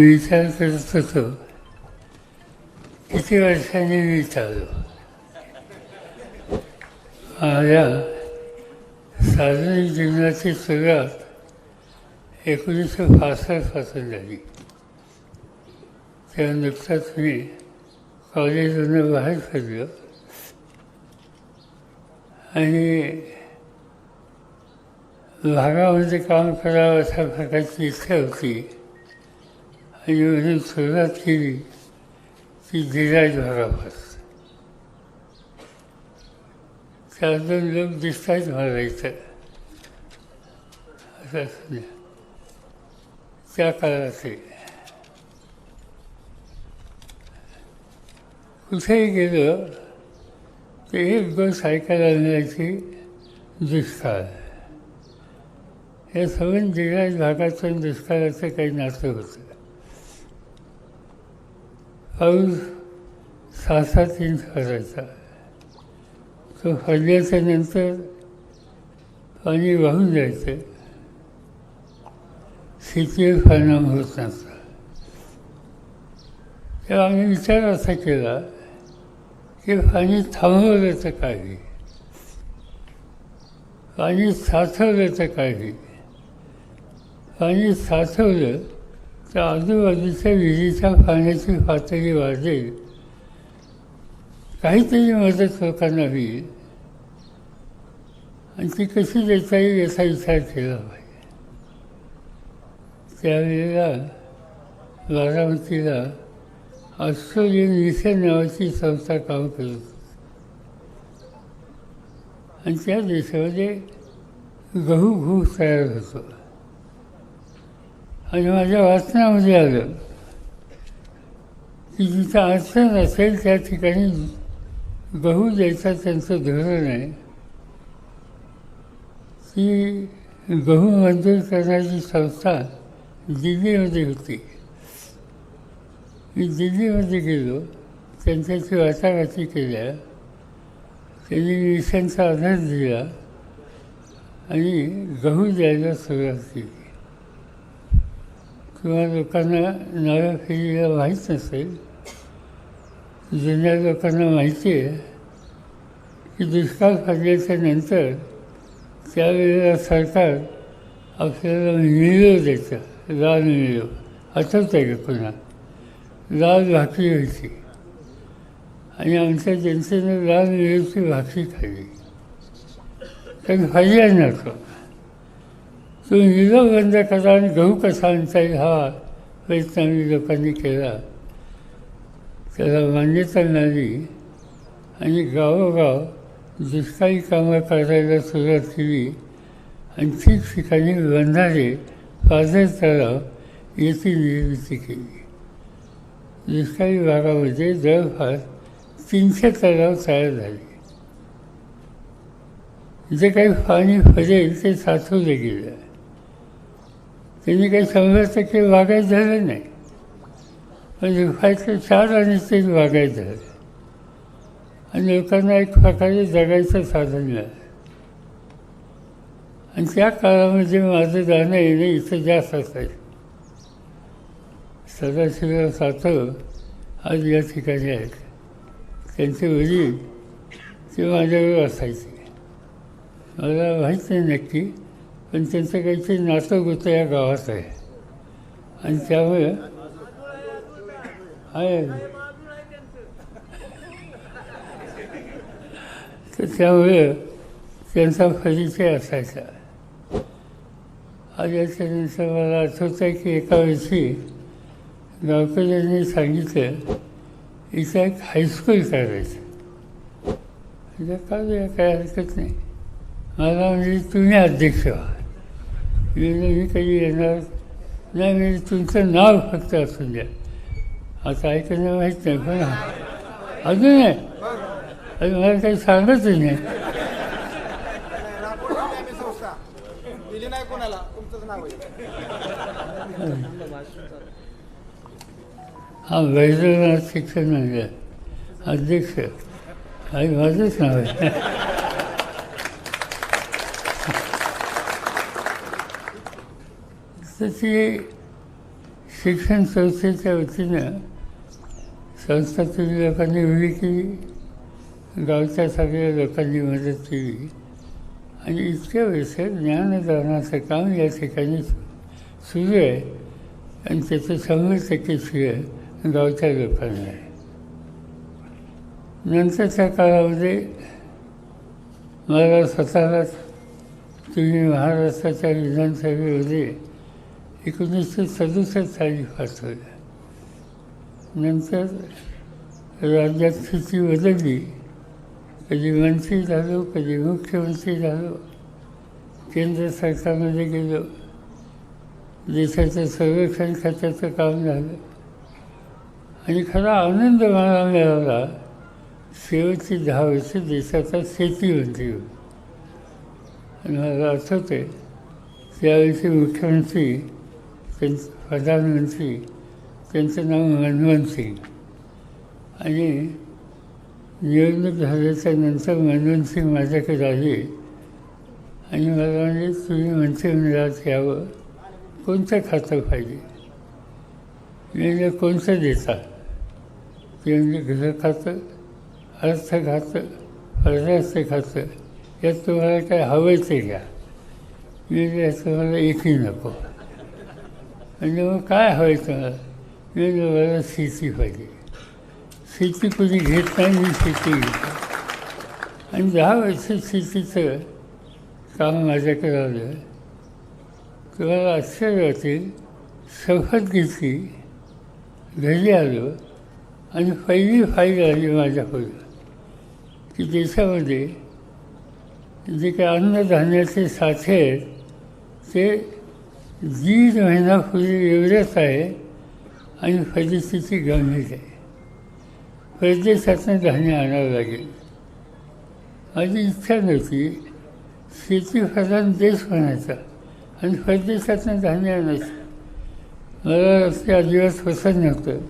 विचार करत होतो किती वर्षांनी विचारलो? माझ्या सार्वजनिक जीवनाची सुरुवात एकोणीसशे पासष्टपासून झाली. तेव्हा नुकताच मी कॉलेजमधून बाहेर पडलो. आणि भागामध्ये काम करावं अशा प्रकारची इच्छा होती. आणि सुरुवात केली ती धीराज भागापासून चार दोन लोक दिसतात मला इथं असं असं त्या काळात कुठेही गेलो ते एक गोष्ट ऐकायला मिळायची दुष्काळ. हे सगळं जिल्ह्यात भागातून दुष्काळाचं काही नातं होतं. पाऊस सहा सात इंच पडायचा तो हरल्याच्या नंतर पाणी वाहून जायचं. शेतीवर परिणाम होत नव्हता. तेव्हा आम्ही विचार असा केला की पाणी थांबवलं तर काय होईल पाणी साठवलं तर काय होईल पाणी साठवलं तर आजूबाजूच्या विहिरीच्या पाण्याची पातळी वाढेल. काहीतरी मदत लोकांना होईल आणि ती कशी देता येईल याचा विचार केला पाहिजे. त्यावेळेला बारामतीला ऑस्ट्रेलियन मिशन नावाची संस्था काम करत होती. आणि त्या देशामध्ये गहू घू तयार होतो. आणि माझ्या वाचनामध्ये आलं. की जिथं आसन असेल त्या ठिकाणी गहू द्यायचं त्यांचं धोरण आहे. ती गहू मंजूर करण्याची संस्था दिल्लीमध्ये होती. मी दिल्लीमध्ये गेलो त्यांच्याशी वाटाघाटी केल्या. त्यांनी विषयांचा आधार दिला आणि गहू द्यायला सुरुवात केली. किंवा लोकांना नव्या पिढीला माहीत नसेल जुन्या लोकांना माहिती आहे की दुष्काळ पडल्याच्या नंतर त्यावेळेला सरकार आपल्याला निरोग द्यायचं लाल निरोग आठवत आहे का पुन्हा लाल भाकरी व्हायची. आणि आमच्या जनतेनं लाल मिळवची भाकरी खाल्ली. कारण फायदा नव्हतं तो निलव बंद आणि गहू कसांचाही हा प्रयत्नांनी लोकांनी केला त्याला मान्यता मिळाली आणि गावोगाव दुष्काळी कामं करायला सुरुवात केली आणि ठिकठिकाणी बंधारे पाझर तलाव याची निर्मिती केली दुष्काळी भागामध्ये जवळपास तीनशे तलाव तयार झाले जे काही पाणी पडेल ते साचवले गेलं त्यांनी काही शंभर टक्के वागायचं झालं नाही. पण दुपारचं चार आणि ते वागायचं झालं. आणि लोकांना एक प्रकारे जगायचं साधन मिळालं आणि त्या काळामध्ये माझं जाणं येणं इथं जास्त असायचं. सदाशिवराव सातव आज या ठिकाणी आहेत. त्यांचे वडील ते माझ्यावर असायचे. मला माहीत नाही नक्की पण त्यांचं काहीतरी नातं होतं या गावात आहे. आणि त्यामुळे आहे. तर त्यामुळे त्यांचा परिचय असायचा. आज याच्यानंतर मला आठवतं आहे की एका वर्षी गावकऱ्यांनी सांगितलं इथं एक हायस्कूल करायचं. म्हणजे काय काय हरकत नाही. मला म्हणजे तुम्ही अध्यक्ष व्हा. मी काही येणार? नाही म्हणजे तुमचं नाव फक्त असून द्या. आता ऐकणं माहीत नाही पण अजून आहे? अजून मला काही सांगतच नाही. हा वैद्यनाथ शिक्षण मंडळ अध्यक्ष. आणि माझंच नाव आहे. तशी शिक्षण संस्थेच्या वतीनं संस्थातील लोकांनी उभी केली गावच्या सगळ्या लोकांनी मदत केली. आणि इतक्या वेळेस ज्ञानदानाचं काम या ठिकाणी सुरू आहे आणि त्याचं शंभर टक्के श्रेय गावच्या लोकांना आहे. नंतरच्या काळामध्ये मला स्वतःलाच तुम्ही महाराष्ट्राच्या विधानसभेमध्ये एकोणीसशे सदुसष्ट साली पाठवलं. नंतर राज्यात स्थिती बदलली. कधी मंत्री झालो कधी मुख्यमंत्री झालो. केंद्र सरकारमध्ये गेलो. देशाचं संरक्षण खात्याचं काम झालं. आणि खरा आनंद मला मिळाला शेवटची दहा वर्ष देशाचा शेतीमंत्री आणि मला आठवते त्यावेळेचे मुख्यमंत्री त्यां प्रधानमंत्री त्यांचं नाव मनमोहन सिंग आणि निवडणूक झाल्याच्यानंतर मनमोहन सिंग माझ्याकडे आले आणि मला म्हणजे तुम्ही मंत्रिमंडळात यावं. कोणतं खातं पाहिजे? म्हणजे कोणतं देता? ते म्हणजे गृह खातं अर्थ खातं परराष्ट्र खातं यात तुम्हाला काय हवं ते घ्या. मी तुम्हाला एकही नको. म्हणजे मग काय व्हायचं? मी मला शेती पाहिजे शेती कुणी घेत नाही मी शेती घेतो. आणि दहा वर्ष शेतीचं काम माझ्याकडे आलं. तुम्हाला आश्चर्य वाटेल शपथ घेतली. घरी आलो. आणि पहिली फाईल आली माझ्याकडून. की देशामध्ये जे काही अन्नधान्याचे साठे आहेत ते दीड महिना पूर्वी एवढंच आहे आणि परिस्थिती गंभीर आहे. परदेशातनं धान्य आणावं लागेल. माझी इच्छा नव्हती. शेतीप्रधान देश म्हणायचा आणि परदेशातनं धान्य आणायचं. मला ते अजिबात पसंत नव्हतं.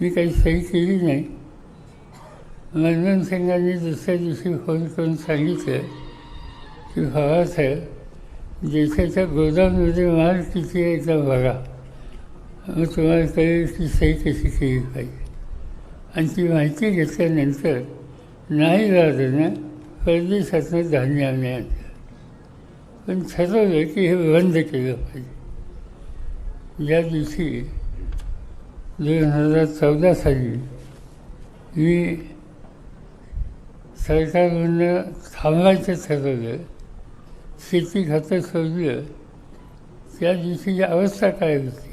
मी काही सही केली नाही. मनमोहन सिंगांनी दुसऱ्या दिवशी फोन करून सांगितलं की भावासाहेब देशाच्या गोदाममध्ये माल किती आहे तर बघा. मग तुम्हाला कळेल की सही कशी केली पाहिजे. आणि ती माहिती घेतल्यानंतर नाही ना परदेशातनं धान्य आम्ही आणलं. पण ठरवलं की हे बंद केलं पाहिजे. ज्या दिवशी दोन हजार चौदा साली मी सरकारमधनं थांबायचं ठरवलं शेती खातं सोडलं त्या दिवशीची अवस्था काय होती?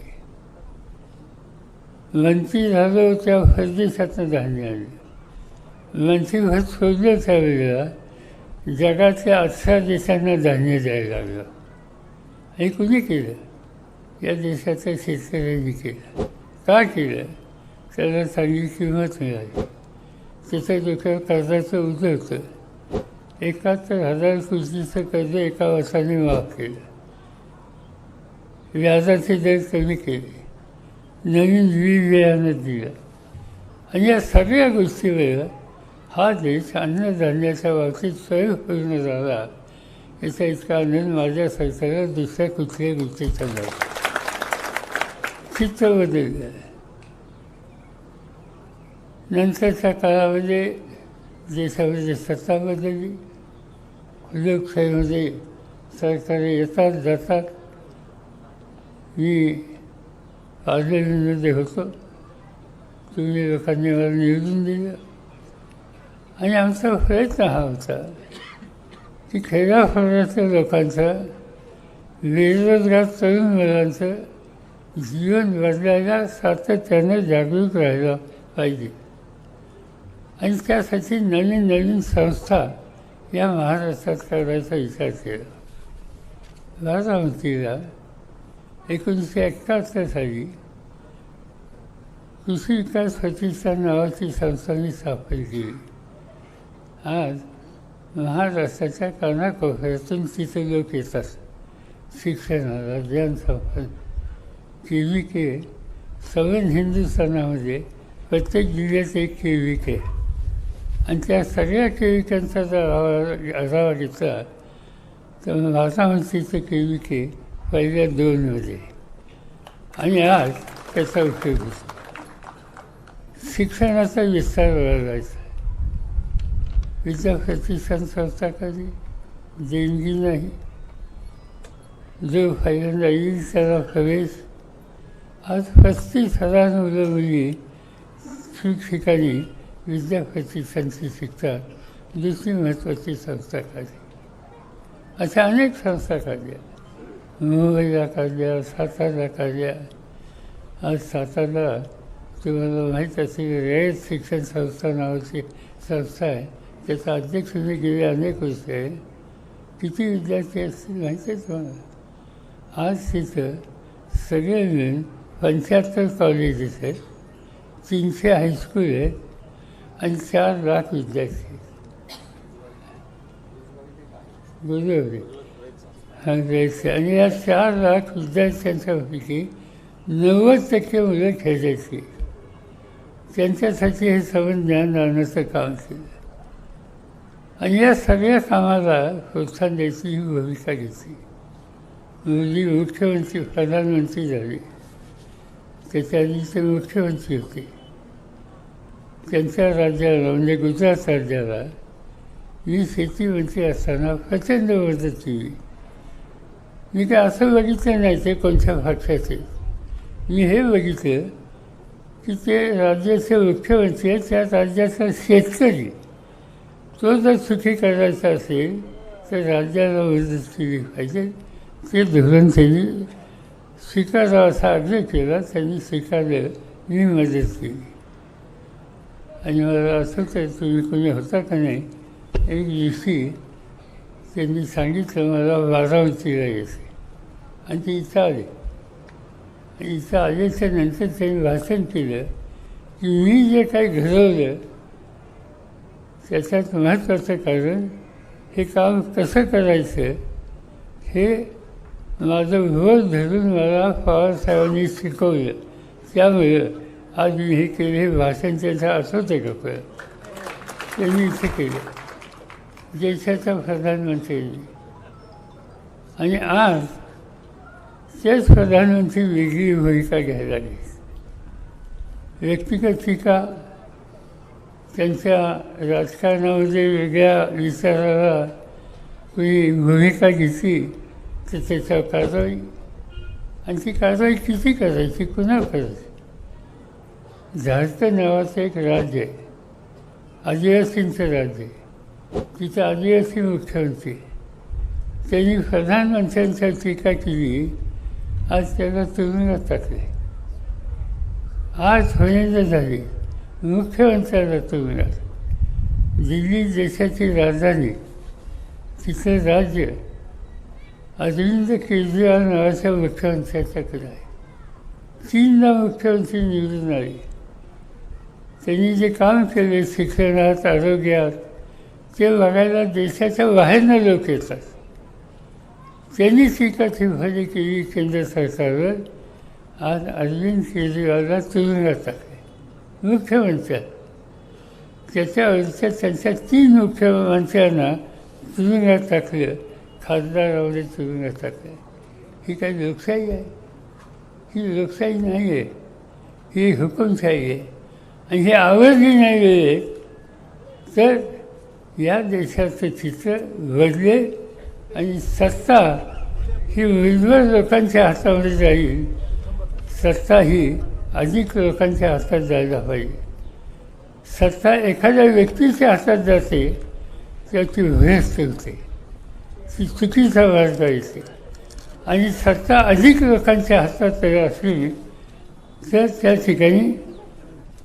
मंत्री झालो त्या परदेशातनं धान्य आणलं. मंत्रीपद सोडलं त्यावेळेला जगातल्या अठरा देशांना धान्य द्यायला लागलं. हे कुणी केलं? या देशाच्या शेतकऱ्यांनी केलं. का केलं? त्याला चांगली किंमत मिळाली. त्याच्या डोक्यावर कर्जाचं उद होतं. एकाहत्तर हजार कोटीचं कर्ज एका वर्षाने माफ केलं. व्याजाचे दर कमी केले. नवीन वीज वेळानं दिलं. आणि या सगळ्या गोष्टीवर हा देश अन्नधान्याच्या बाबतीत स्वयंपूर्ण झाला. याचा इतका आनंद माझ्या सरकारला दुसऱ्या कुठल्या गोष्टीचा झाला चित्र बदललं. नंतरच्या काळामध्ये देशामध्ये सत्ता बदलली. लोकशाहीमध्ये सरकारे येतात जातात. मी पार्लमेंटमध्ये होतो. तुम्ही लोकांनी मला निवडून दिलं. आणि आमचा प्रयत्न हा होता की खेड्यापाड्यातल्या लोकांचा बेरोजगार तरुण मुलांचं जीवन बदलायला सातत्यानं जागरूक राहायला पाहिजे. आणि त्यासाठी नवीन नवीन संस्था या महाराष्ट्रात करायचा विचार केला बारामतीला एकोणीसशे एकाहत्तर साली कृषी विकास प्रतिष्ठान नावाची संस्थांनी स्थापन केली. आज महाराष्ट्राच्या कानाकोपऱ्यातून तिथे लोक येतात. शिक्षणाला ज्ञान संपन्न के व्ही के सगळ्या हिंदुस्थानामध्ये प्रत्येक जिल्ह्यात एक के व्ही के आणि त्या सगळ्या के त्यांचा जर आढावा घेतला तर भाषामंत्रीचं के पहिल्या के पहिल्या दोनमध्ये आणि आज त्याचा उपयोग होतो. शिक्षणाचा विस्तार वाढवायचा. विद्याप्रतिष्ठान संस्था कधी? देणगी नाही. जो पहिल्यांदा येईल त्याला प्रवेश. आज पस्तीस हजार मुलं मुली ठिकठिकाणी विद्याप्रतिष्ठानची शिकतात दुसरी महत्त्वाची संस्था काढली अशा अनेक संस्था काढल्या मुंबईला काढल्या सातारला काढल्या आज सातारला तुम्हाला माहीत असेल रेड शिक्षण संस्था नावाची संस्था आहे. त्याचा अध्यक्ष मी गेले अनेक वर्ष आहे. किती विद्यार्थी असतील माहिती आहे तुम्हाला? आज तिथं सगळे मिळून पंच्याहत्तर कॉलेजेस आहेत. तीनशे हायस्कूल आहेत. आणि चार लाख विद्यार्थी आहेत बरोबर आणि या चार लाख विद्यार्थ्यांच्यापैकी नव्वद टक्के मुलं खेळायची त्यांच्यासाठी हे सगळं ज्ञान आणण्याचं काम केलं. आणि या सगळ्या कामाला प्रोत्साहन द्यायची ही भूमिका घेतली. मुली मुख्यमंत्री प्रधानमंत्री झाली. त्याच्या आधी ते मुख्यमंत्री होते. त्यांच्या राज्याला म्हणजे गुजरात राज्याला मी शेतीमंत्री म्हणजे असताना प्रचंड मदत केली मी ते असं बघितलं नाही ते कोणत्या भाषाचे मी हे बघितलं की ते राज्याचे मुख्यमंत्री आहेत त्या राज्याचा शेतकरी. तो जर सुखी करायचा असेल तर राज्याला मदत केली पाहिजे. ते धोरण त्यांनी स्वीकारावं असा आग्रह केला त्यांनी स्वीकारलं मी मदत केली. आणि मला असं तर तुम्ही कोणी होता का नाही? एक दिवशी त्यांनी सांगितलं मला बारामतीला यायचं आणि ते इथं आले. आणि इथं आल्याच्यानंतर त्यांनी भाषण केलं की मी जे काही घडवलं त्याच्यात महत्त्वाचं कारण हे काम कसं करायचं हे माझं विरोध धरून मला पवारसाहेबांनी शिकवलं. त्यामुळं आज मी हे केलं हे भाषण त्यांचं आठवतं का पण? त्यांनी इथे केलं. देशाचा प्रधानमंत्र्यांनी आणि आज तेच प्रधानमंत्री वेगळी भूमिका घ्यायला लागली. व्यक्तिगत टीका त्यांच्या राजकारणामध्ये वेगळ्या विचाराला कोणी भूमिका घेतली तर त्याच्यावर कारवाई. आणि ती कारवाई किती करायची? कुणा करायची? झारखंड नावाचं एक राज्य आहे. आदिवासींचं राज्य आहे. तिथं आदिवासी मुख्यमंत्री त्यांनी प्रधानमंत्र्यांच्या टीका केली. आज त्याला तुरुंगात टाकले. आज होण्याचं झाली. मुख्यमंत्र्याला तुरुंगात दिल्ली देशाची राजधानी. तिथलं राज्य. अरविंद केजरीवाल नावाच्या मुख्यमंत्र्याच्याकडे आहे. तीनदा मुख्यमंत्री निवडून आले. त्यांनी जे काम केले शिक्षणात आरोग्यात ते बघायला देशाच्या बाहेरनं लोक येतात. त्यांनी टीका टिप्पणी केली केंद्र सरकारवर. आज अरविंद केजरीवालला तुरुंगात टाकले मुख्यमंत्र्या. त्याच्यावरच्या त्यांच्या तीन मुख्यमंत्र्यांना तुरुंगात टाकलं खासदारामध्ये तुरुंगात टाकलं ही काही लोकशाही आहे. ही लोकशाही नाही आहे ही हुकुमशाही आहे. आणि हे आवडली नाही गेले तर या देशाचं चित्र घडले आणि सत्ता ही विधवर लोकांच्या हातामध्ये जाईल. सत्ता ही अधिक लोकांच्या हातात जायला पाहिजे. सत्ता एखाद्या व्यक्तीच्या हातात जाते त्याची व्यस्त होते ती चुकीचा वाढता येते. आणि सत्ता अधिक लोकांच्या हातात जर असली तर त्या ठिकाणी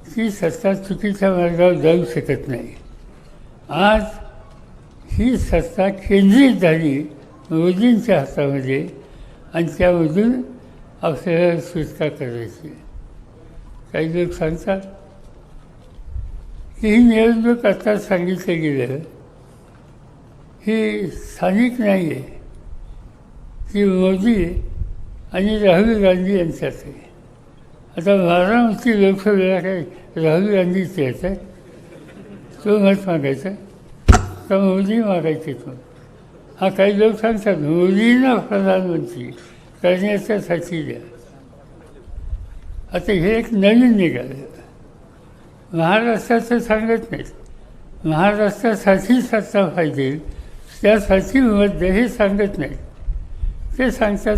ती सत्ता चुकीच्या मार्गावर जाऊ शकत नाही. आज ही सत्ता केंद्रित झाली मोदींच्या हातामध्ये आणि त्यामधून आपल्याला सुटका करायची. काही लोक सांगतात की ही निवडणूक आता सांगितलं गेलं. ही स्थानिक नाही आहे ती मोदी आणि राहुल गांधी यांच्यात आहे. आता वाराणसी लोकसभेला काय राहुल गांधीच यायचं तो मत मागायचा तर मोदी मागायचे तो हा काही लोक सांगतात मोदींना प्रधानमंत्री करण्याच्यासाठी द्या. आता हे एक नवीन निघालं. महाराष्ट्राचं सांगत नाहीत. महाराष्ट्रासाठी सत्ता पाहिजे त्यासाठी मध्य हे सांगत नाहीत. ते सांगतात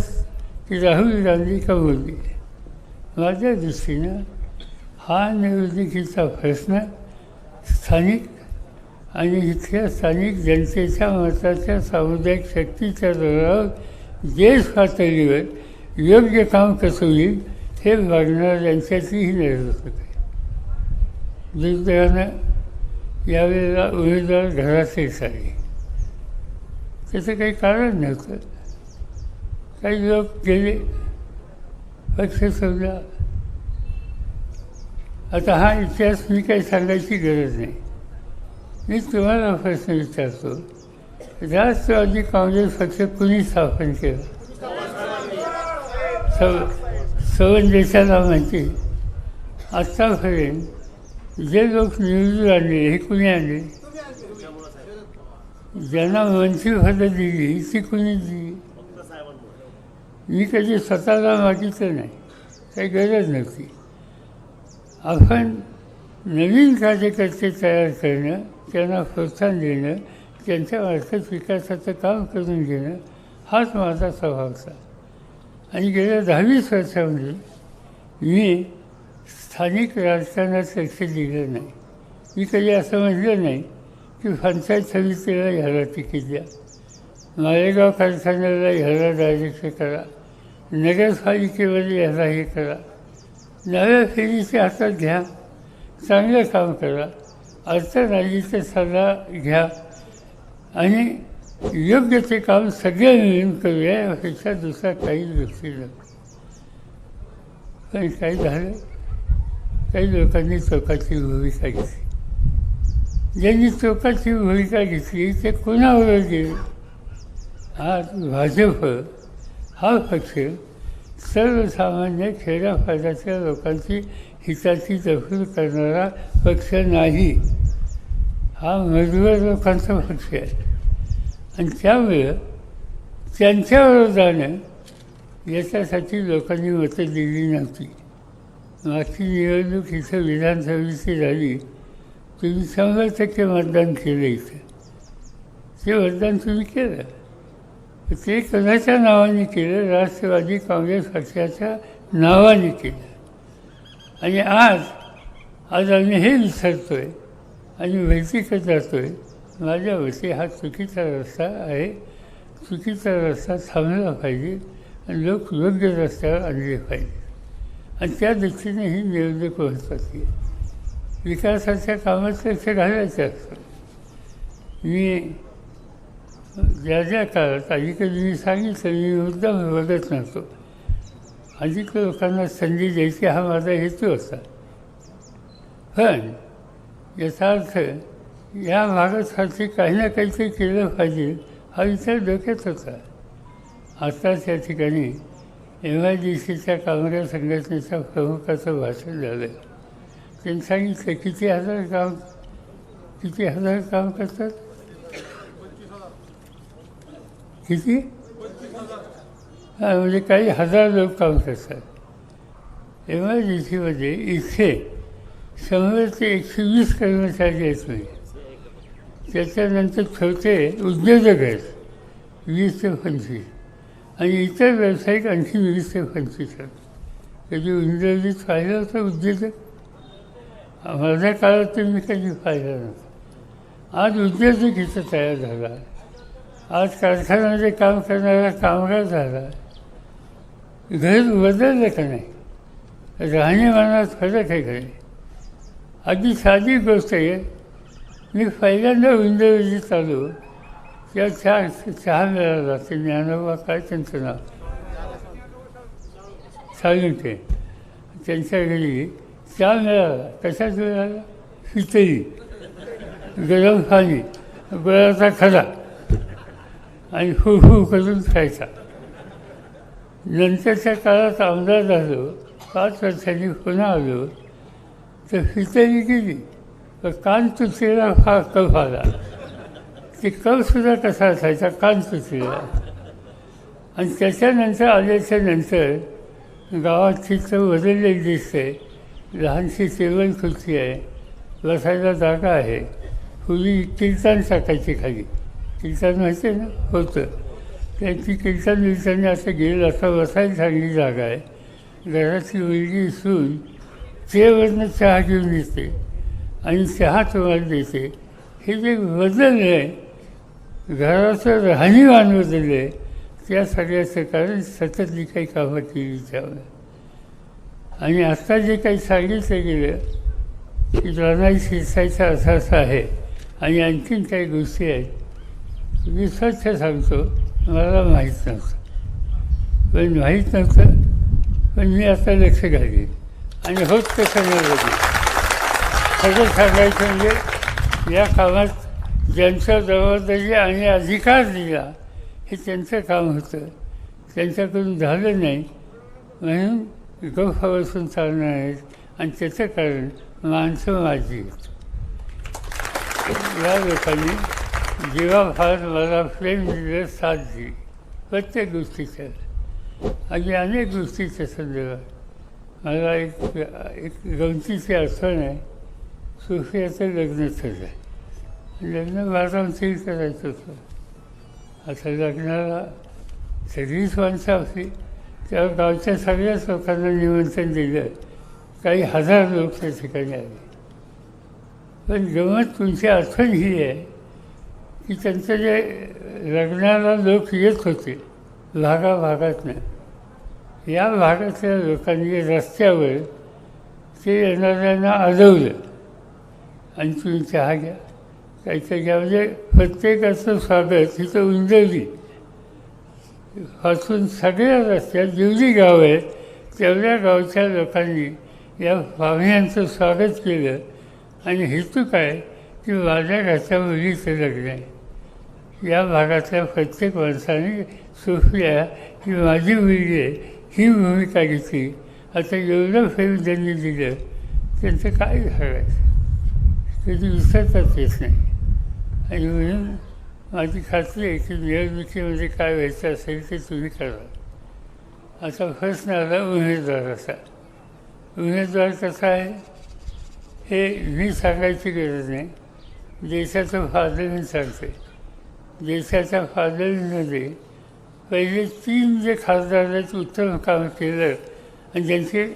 की राहुल गांधी का बोलली माझ्या दृष्टीनं हा निवडणुकीचा प्रश्न स्थानिक आणि इथल्या स्थानिक जनतेच्या मताच्या सामुदायिक शक्तीच्या जोरावर देश पातळीवर योग्य काम कसं होईल हे बघणार यांच्यातलीही निवडणूक आहे दुर्दैवानं यावेळेला उमेदवार घरातच आले त्याचं काही कारण नव्हतं. काही लोक गेले. पक्ष समजा. आता हा इतिहास मी काही सांगायची गरज नाही. मी तुम्हाला प्रश्न विचारतो. राष्ट्रवादी काँग्रेस पक्ष कुणी स्थापन केलं? सव सवन देशाला माहिती. आत्तापर्यंत जे लोक निवडून आणले हे कुणी आणले? ज्यांना मंत्रिपदं दिली ती कुणी दिली? मी कधी स्वतःला मागितलं नाही. काही गरज नव्हती. आपण नवीन कार्यकर्ते तयार करणं त्यांना प्रोत्साहन देणं त्यांच्या त्यांच्यामार्फत विकासाचं काम करून घेणं हाच माझा स्वभाव होता. आणि गेल्या दहावीस वर्षामध्ये मी स्थानिक राजकारणात लक्ष दिलं नाही. मी कधी असं म्हटलं नाही की पंचायत समितीला ह्याला तिकीट द्या मालेगाव कारखान्याला ह्याला डायरेक्ट करा. नगरपालिकेमध्ये ह्याला हे करा. नव्या फेरीचे हातात घ्या. चांगलं काम करा. अडचण सल्ला घ्या. आणि योग्य ते काम सगळे मिळून करूया यापेक्षा दुसरा काही गोष्टी नको पण काही झालं. काही लोकांनी चौकाची भूमिका घेतली. ज्यांनी चौकाची भूमिका घेतली ते कोणावर गेले? आज भाजप हा पक्ष सर्वसामान्य खेड्यापाड्याच्या लोकांची हिताची दखल करणारा पक्ष नाही. हा मजबूर लोकांचा पक्ष आहे. आणि त्यामुळं त्यांच्या जाणं याच्यासाठी लोकांनी मतं दिली नव्हती. मागची निवडणूक इथं विधानसभेची झाली. तुम्ही शंभर टक्के मतदान केलं इथं. ते मतदान तुम्ही केलं. ते कोणाच्या नावाने केलं? राष्ट्रवादी काँग्रेस पक्षाच्या नावाने केलं. आणि आज आज आम्ही हे विसरतो आहे आणि वैदिकच आहे माझ्या वती हा चुकीचा रस्ता आहे. चुकीचा रस्ता थांबला पाहिजे आणि लोक योग्य रस्त्यावर आणले पाहिजे. आणि त्या दृष्टीने ही निवडणूक महत्त्वाची आहे. विकासाच्या कामात लक्ष घालायचं असतं मी ज्या ज्या काळात अलीकडे मी सांगितलं मी मुद्दाम बघत नव्हतो. अधिक लोकांना संधी द्यायची हा माझा हेतू होता. पण याचा अर्थ या भागासाठी काही ना काहीतरी केलं पाहिजे हा विचार डोक्यात होता. आताच या ठिकाणी एम आय डी सीच्या कामगार संघटनेच्या प्रमुखाचं भाषण झालं. त्यांनी सांगितलं किती हजार काम किती हजार काम करतात? किती? हां म्हणजे काही हजार लोक काम करतात. एम आय सीमध्ये इथे शंभर ते एकशे वीस कर्मचारी आहेत म्हणजे त्याच्यानंतर छोटे उद्योजक आहेत वीस ते पंचवीस. आणि इतर व्यावसायिक आणखी वीस ते पंचवीस आहेत. कधी इंग्रजीत पाहिलं होतं उद्योजक? माझ्या काळात तर मी कधी पाहिलं नव्हतं. आज उद्योजक इथं तयार झाला आज कारखान्यामध्ये काम करणारा कामगार झाला. घर बदललं का नाही? राहणीमानात फरक आहे घरी अगदी साधी गोष्ट आहे. मी पहिल्यांदा इंग्रजीत चालू. त्या चहा चहा मिळाला ते ज्ञानोबा काय त्यांचं नाव? साळुंके त्यांच्या घरी चहा मिळाला कशाच? मिळाला खिचडी गरम पाणी. गुळाचा खडा. आणि हू हू करून खायचा. नंतरच्या काळात आमदार झालो पाच वर्षांनी पुन्हा आलो तर खिचडी गेली तर कान तुचलेला हा कफ आला. ते कफसुद्धा कसा असायचा? कान तुचलेला आणि त्याच्यानंतर आल्याच्यानंतर गावात चित्र बदललेली दिसते लहानशी टेबल खुर्ची आहे बसायला जागा आहे. पूर्वी कीर्तन टाकायची खाली. कीर्तन माहिती आहे ना? होतं. त्यांची कीर्तन बिर्तन असं गेलं असं बसायला चांगली जागा आहे. घरातली मुलगी सून चेवरनं चहा घेऊन येते आणि चहा तुम्हाला देते. हे जे बदल आहे घराचं राहणीमान बदल आहे त्या सगळ्याचं कारण सततली काही कामं केली त्यामुळे. आणि आत्ता जे काही सांगितलं गेलं की रानाई शिरसायचा असा असा आहे. आणि आणखीन काही गोष्टी आहेत मी स्वच्छ सांगतो. मला माहीत नव्हतं. पण माहीत नव्हतं पण मी आता लक्ष घालीन. आणि होत तसं नाही सगळं सांगायचं म्हणजे या कामात ज्यांचा जबाबदारी आणि अधिकार दिला हे त्यांचं काम होतं. त्यांच्याकडून झालं नाही. म्हणून गप्पा बसून चालणार आहेत. आणि त्याचं कारण माणसं माझी आहेत. या लोकांनी जेव्हा फार मला प्रेम दिलं साथ दिली प्रत्येक गोष्टीच्या आणि अनेक गोष्टीच्या संदर्भात मला एक एक गमतीची अडचण आहे. सुफियाचं लग्न ठरलं लग्न बारामतीत करायचं होतं. आता लग्नाला सगळीच माणसं असली तेव्हा गावच्या सगळ्याच लोकांना निमंत्रण दिलं. काही हजार लोक त्या ठिकाणी आले. पण गमत तुमची आठवण ही आहे की त्यांचं जे लग्नाला लोक येत होते भागा भागातनं या भागातल्या लोकांनी रस्त्यावर ते येणाऱ्यांना अडवलं. आणि तुम्ही चहा घ्या. काहीतरी घ्या. म्हणजे प्रत्येकाचं स्वागत तिथं उंजवली. पासून सगळ्या रस्त्यात जेवढी गावं आहेत तेवढ्या गावच्या लोकांनी या पाहुण्यांचं स्वागत केलं. आणि हेतू काय? की माझ्या घरच्या मुलीचं लग्न आहे. या भागातल्या प्रत्येक माणसाने सुफिया ही माझी मुलगी आहे. ही भूमिका घेतली. आता एवढं फेम त्यांनी दिलं त्यांचं काय सांगायचं कधी विसरताच येत नाही. आणि म्हणून माझी खात्री आहे की निवडणुकीमध्ये काय व्हायचं असेल ते तुम्ही करा. आता फर्स्ट आला उमेदवाराचा उमेदवार कसा आहे? हे मी सांगायची गरज नाही. देशाचं फादर मी सांगते. देशाच्या फादरीमध्ये पहिले तीन जे खासदार उत्तम काम केलं आणि ज्यांचे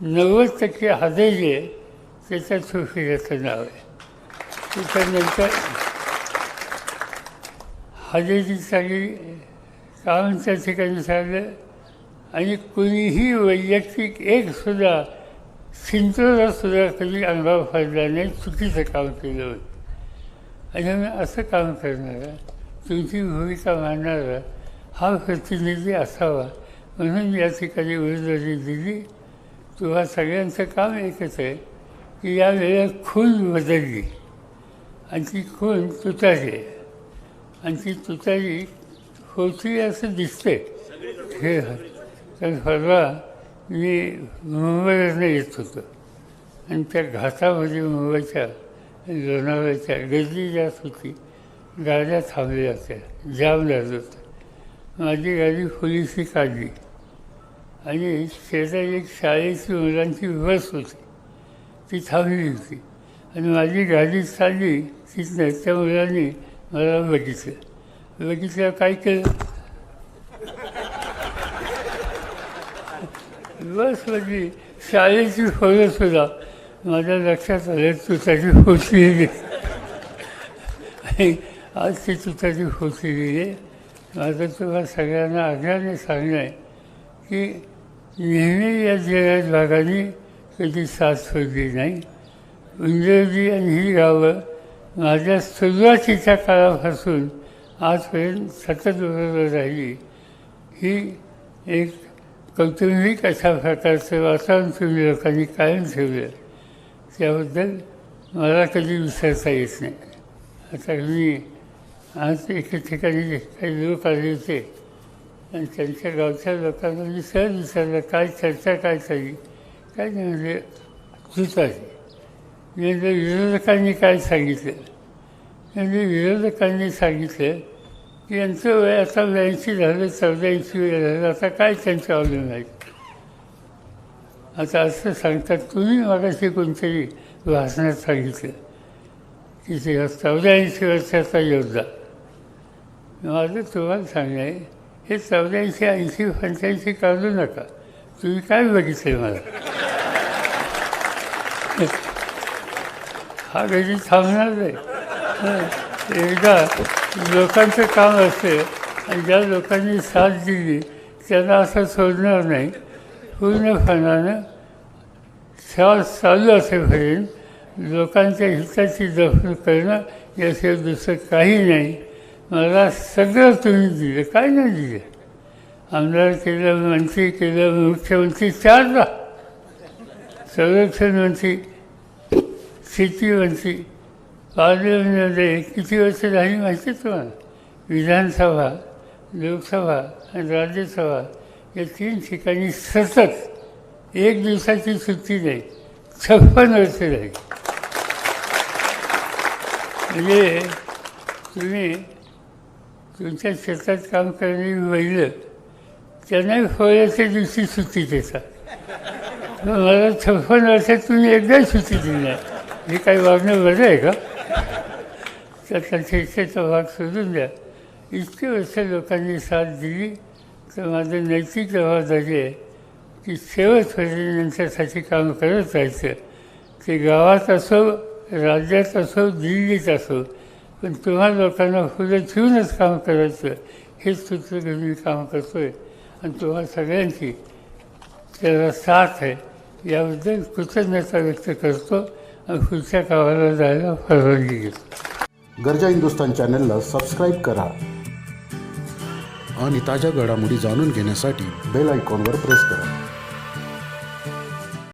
नव्वद टक्के हादे आहे त्याच्यात सुफियाचं नाव आहे. त्याच्यानंतर हादेची चांगली काम त्या ठिकाणी झालं आणि कुणीही वैयक्तिक एकसुद्धा सुद्धा कधी अंगावर फायदा नाही चुकीचं काम केलं होतं. आणि मी असं काम करणारा तुमची भूमिका मांडणारा हा प्रतिनिधी असावा. म्हणून या ठिकाणी उमेदवारी दिली. तेव्हा सगळ्यांचं काम एकच आहे की या वेळेला खून बदलली. आणि ती खून तुतारी आहे. आणि ती तुतारी होती असं दिसते हे तर परवा मी मुंबईवरनं येत होतो. आणि त्या घाटामध्ये मुंबईच्या लोणावळ्याच्या गर्दी जास्त होती. गाड्या थांबल्या होत्या जाम लागत होतं. माझी गाडी पोलिसी काढली. आणि शेजारी एक शाळेची मुलांची बस होती. ती थांबली होती. आणि माझी गाडी चालली तिथनं त्या मुलांनी मला बघितलं. बघितलं काय केलं? बस म्हणजे शाळेची फळं सुद्धा माझ्या लक्षात आलं तुताची होती आणि आज ती तुताची होती गेली. माझं तुम्हाला सगळ्यांना आग्रहाने सांगणं आहे की नेहमी या जगात भागाने कधी साथ सोडली नाही. उंजरजी आणि ही गावं माझ्या सुरुवातीच्या काळापासून आजपर्यंत सतत बरोबर राहिली. ही एक कौटुंबिक अशा प्रकारचं वातावरण तुम्ही लोकांनी कायम ठेवलं. त्याबद्दल मला कधी विसरता येत नाही. आता मी आज एके ठिकाणी काही लोक आले होते. आणि त्यांच्या गावच्या लोकांना मी सहज विचारलं काय चर्चा काय चालली? काय नाही म्हणजे तुताची आहे. म्हणजे विरोधकांनी काय सांगितलं? म्हणजे विरोधकांनी सांगितलं की यांचं वय आता ब्याऐंशी झालं चौदाऐंशी वय झालं आता काय त्यांचं अवलंबून आहे? आता असं सांगतात तुम्ही मागाशी कोणतरी भाषणात सांगितलं की ते चौदा ऐंशी वर्षाचा योद्धा माझं तुम्हाला सांगणं आहे हे चौऱ्याऐंशी ऐंशी पंच्याऐंशी काढू नका. तुम्ही काय बघितलं मला? हा कधी थांबणार नाही. एकदा लोकांचं काम असते आणि ज्या लोकांनी साथ दिली त्यांना असं सोडणार नाही. पूर्णपणानं श्वास चालू असेपर्यंत लोकांच्या हिताची दखल करणं याशिवाय दुसरं काही नाही. मला सगळं तुम्ही दिलं काय नाही दिलं. आमदार केलं मंत्री केलं मुख्यमंत्री चारदा संरक्षण मंत्री शेती मंत्री पार्लमेंटमध्ये किती वर्ष झाली माहिती तुम्हाला? विधानसभा लोकसभा आणि राज्यसभा या तीन ठिकाणी सतत एक दिवसाची सुट्टी नाही छप्पन वर्ष राहील म्हणजे तुम्ही तुमच्या शेतात काम करणारी बैलं त्यांनाही फळ्याच्या दिवशी सुट्टी देतात. मला छप्पन वर्षात तुम्ही एकदाही सुट्टी दिली नाही हे काही वागणं बरं आहे का? त्याचा शिक्षेचा भाग सोडून द्या. इतके वर्ष लोकांनी साथ दिली तर माझं नैतिक जबाबदारी आहे की शेवटपर्यंत यांच्यासाठी काम करत राहायचं. ते गावात असो राज्यात असो दिल्लीत असो पण तुम्हा लोकांना फुलं ठेवूनच काम करायचं हेच सूत्र घेऊन मी काम करतो आहे आणि तुम्हा सगळ्यांची त्याला साथ आहे याबद्दल कृतज्ञता व्यक्त करतो आणि पुढच्या कामाला जायला परवानगी घेतो गरजा हिंदुस्तान चॅनलला सबस्क्राईब करा. आणि ताज्या घडामोडी जाणून घेण्यासाठी बेल आयकॉनवर प्रेस करा.